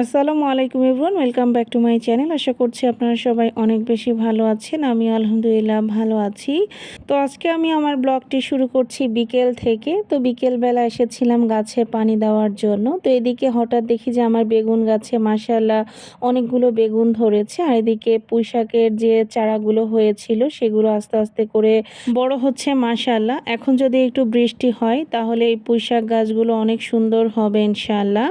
আসসালামু আলাইকুম everyone, welcome back to my channel. আশা করছি আপনারা সবাই অনেক বেশি ভালো আছেন, আমি আলহামদুলিল্লাহ ভালো আছি। তো আজকে আমি আমার ব্লগটি শুরু করছি বিকেল থেকে। তো বিকেলবেলা এসেছিলাম গাছে পানি দেওয়ার জন্য। তো এদিকে হঠাৎ দেখি যে আমার বেগুন গাছে মাসাল্লাহ অনেকগুলো বেগুন ধরেছে। আর এদিকে পুঁইশাকের যে চারাগুলো হয়েছিল, সেগুলো আস্তে আস্তে করে বড় হচ্ছে মাসাল্লাহ এখন যদি একটু বৃষ্টি হয়, তাহলে এই পুঁইশাক গাছগুলো অনেক সুন্দর হবে ইনশাল্লাহ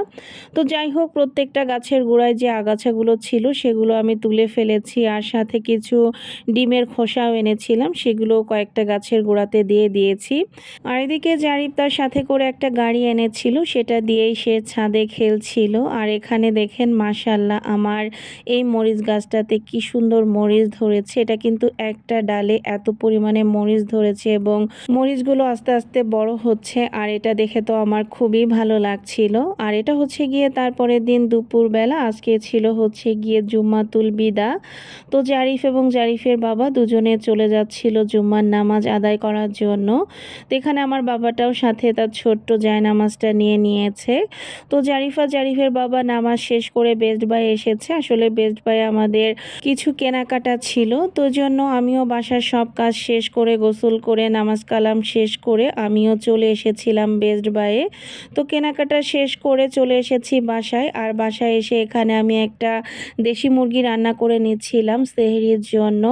তো যাই হোক প্রত্যেকটা গাছের গোড়ায় যে আগাছাগুলো ছিল সেগুলো আমি তুলে ফেলেছি, আর সাথে কিছু ডিমের খোসাও এনেছিলাম সেগুলো কয়েকটা গাছের গোড়াতে দিয়ে দিয়েছি। আর এদিকে জারিফ তার সাথে করে একটা গাড়ি এনেছিল, সেটা দিয়েই সে ছাদে খেলছিল। আর এখানে দেখেন মাশাল্লাহ আমার এই মরিচ গাছটাতে কি সুন্দর মরিচ ধরেছে। এটা কিন্তু একটা ডালে এত পরিমাণে মরিচ ধরেছে এবং মরিচগুলো আস্তে আস্তে বড় হচ্ছে, আর এটা দেখে তো আমার খুবই ভালো লাগছিল। আর এটা হচ্ছে গিয়ে তারপরের দিন দুপুরবেলা, আজকে ছিল হচ্ছে গিয়ে জুম্মাতুল বিদা। তো জারিফ এবং জারিফের বাবা দুজনে চলে যাচ্ছিল জুম্মার নামাজ আদায় করার জন্য। তো এখানে আমার বাবাটাও সাথে তার ছোট্ট জায় নামাজটা নিয়ে নিয়েছে। তো জারিফা জারিফের বাবা নামাজ শেষ করে বেস্ট বাই এসেছে। আসলে বেস্ট বাই আমাদের কিছু কেনাকাটা ছিল। তো জন্য আমিও বাসার সব কাজ শেষ করে, গোসল করে, নামাজ কালাম শেষ করে আমিও চলে এসেছিলাম বেস্ট বাইয়ে তো কেনাকাটা শেষ করে চলে এসেছি বাসায়। আর বাসায় এসে এখানে আমি একটা দেশি মুরগি রান্না করে নিচ্ছিলাম সেহরির জন্য।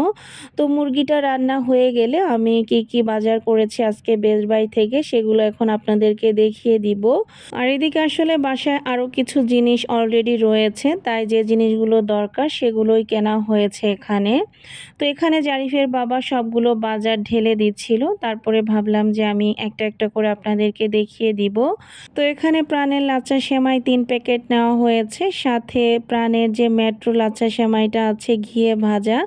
তো মুরগিটা রান্না হয়ে গেলে আমি কি কি বাজার করেছি আজকে বেস্ট বাই থেকে সেগুলো এখন আপনাদেরকে দেখিয়ে দিব। আর এদিকে আসলে বাসায় আরও কিছু জিনিস অলরেডি রয়েছে, তাই যে জিনিসগুলো দরকার সেগুলোই কেনা হয়েছে এখানে। তো এখানে জারিফের বাবা সবগুলো বাজার ঢেলে দিচ্ছিল, তারপরে ভাবলাম যে আমি একটা একটা করে আপনাদেরকে দেখিয়ে দিব। তো এখানে প্রাণের লাচা সেমাই তিন প্যাকেট নেওয়া হয়েছে। সাথে প্রাণের যে মেট্রো লাচ্ছা সেমাইটা আছে ঘিয়ে ভাজা,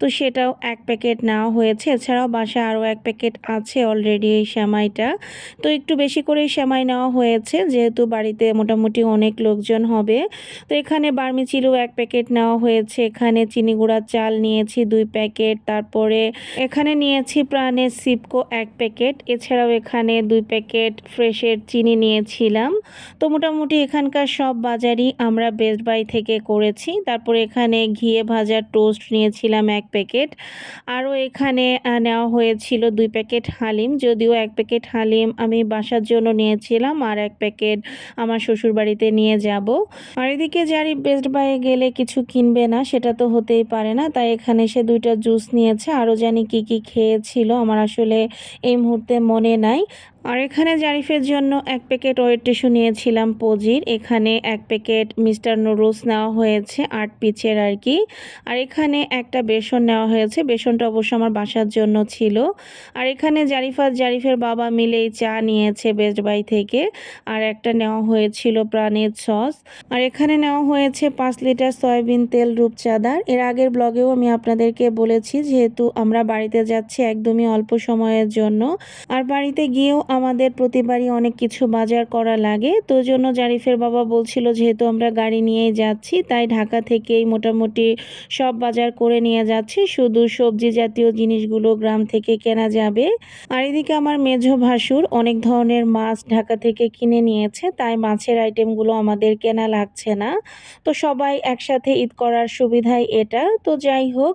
তো সেটাও এক প্যাকেট নেওয়া হয়েছে। এছাড়াও বাসায় আরও এক প্যাকেট আছে অলরেডি এই সেমাইটা। তো একটু বেশি করেই সেমাই নেওয়া হয়েছে, যেহেতু বাড়িতে মোটামুটি অনেক লোকজন হবে। তো এখানে বার্মি চিলও এক প্যাকেট নেওয়া হয়েছে। এখানে চিনি গুঁড়ার চাল নিয়েছি দুই প্যাকেট, তারপরে এখানে নিয়েছি প্রাণের সিপকো এক প্যাকেট। এছাড়াও এখানে দুই প্যাকেট ফ্রেশের চিনি নিয়েছিলাম। তো মোটামুটি এখানকার সব বাজারই আমরা বেস্ট বাই থেকে করেছি। তারপরে এখানে ঘিয়ে ভাজার টোস্ট নিয়েছিলাম এক প্যাকেট। আরও এখানে নেওয়া হয়েছিল দুই প্যাকেট হালিম। যদিও এক প্যাকেট হালিম আমি বাসার জন্য নিয়েছিলাম আর এক প্যাকেট আমার শ্বশুর বাড়িতে নিয়ে যাব। আর এদিকে যারি বেস্ট বাইয়ে গেলে কিছু কিনবে না, সেটা তো হতেই পারে না। তাই এখানে সে দুইটা জুস নিয়েছে। আরও জানি কি কি খেয়েছিল। আমার আসলে এই মুহূর্তে মনে নাই। আর এখানে জারিফের জন্য এক প্যাকেট ওয়েট টিস্যু নিয়েছিলাম পজির। এখানে এক প্যাকেট মিস্টার নুডলস নেওয়া হয়েছে, আট পিচের আর কি। আর এখানে একটা বেসন নেওয়া হয়েছে, বেসনটা অবশ্য আমার বাসার জন্য ছিল। আর এখানে জারিফা, জারিফের বাবা মিলেই চা নিয়েছে বেস্ট বাই থেকে। আর একটা নেওয়া হয়েছিল প্রাণের সস। আর এখানে নেওয়া হয়েছে পাঁচ লিটার সয়াবিন তেল রূপচাঁদার। এর আগের ব্লগেও আমি আপনাদেরকে বলেছি, যেহেতু আমরা বাড়িতে যাচ্ছি একদমই অল্প সময়ের জন্য। আর বাড়িতে গিয়েও আমাদের প্রতিবারই অনেক কিছু বাজার করা লাগে। তো জন্য জারিফের বাবা বলছিল, যেহেতু আমরা গাড়ি নিয়েই যাচ্ছি, তাই ঢাকা থেকেই মোটামুটি সব বাজার করে নিয়ে যাচ্ছি। শুধু সবজি জাতীয় জিনিসগুলো গ্রাম থেকে কেনা যাবে। আর এদিকে আমার মেঝো ভাসুর অনেক ধরনের মাছ ঢাকা থেকে কিনে নিয়েছে, তাই মাছের আইটেমগুলো আমাদের কেনা লাগছে না। তো সবাই একসাথে ঈদ করার সুবিধাই এটা। তো যাই হোক,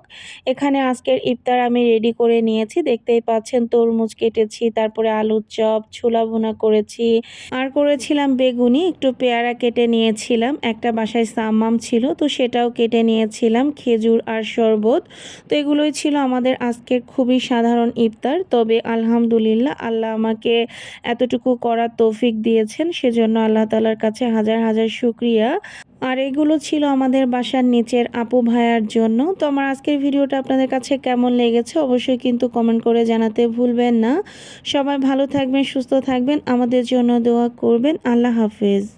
এখানে আজকের ইফতার আমি রেডি করে নিয়েছি। দেখতেই পাচ্ছেন তরমুজ কেটেছি, তারপরে আলুর চপ চপ ছোলা ভুনা করেছি। আর করেছিলাম বেগুনি, একটু পেয়ারা কেটে নিয়েছিলাম। একটা বাসায় সাম্মাম ছিল, তো সেটাও কেটে নিয়েছিলাম, খেজুর আর শরবত। তো এগুলোই ছিল আমাদের আজকের খুবই সাধারণ ইফতার। তবে আলহামদুলিল্লাহ আল্লাহ আমাকে এতটুকু করার তৌফিক দিয়েছেন, সেজন্য আল্লাহ তালার কাছে হাজার হাজার শুক্রিয়া। আর এগুলো ছিল আমাদের বাসার নিচের আপু ভাইয়ার জন্য। তো আমার আজকের ভিডিওটা আপনাদের কাছে কেমন লেগেছে অবশ্যই কিন্তু কমেন্ট করে জানাতে ভুলবেন না। সবাই ভালো থাকবেন, সুস্থ থাকবেন। আমাদের জন্য দোয়া করবেন। আল্লাহ হাফেজ।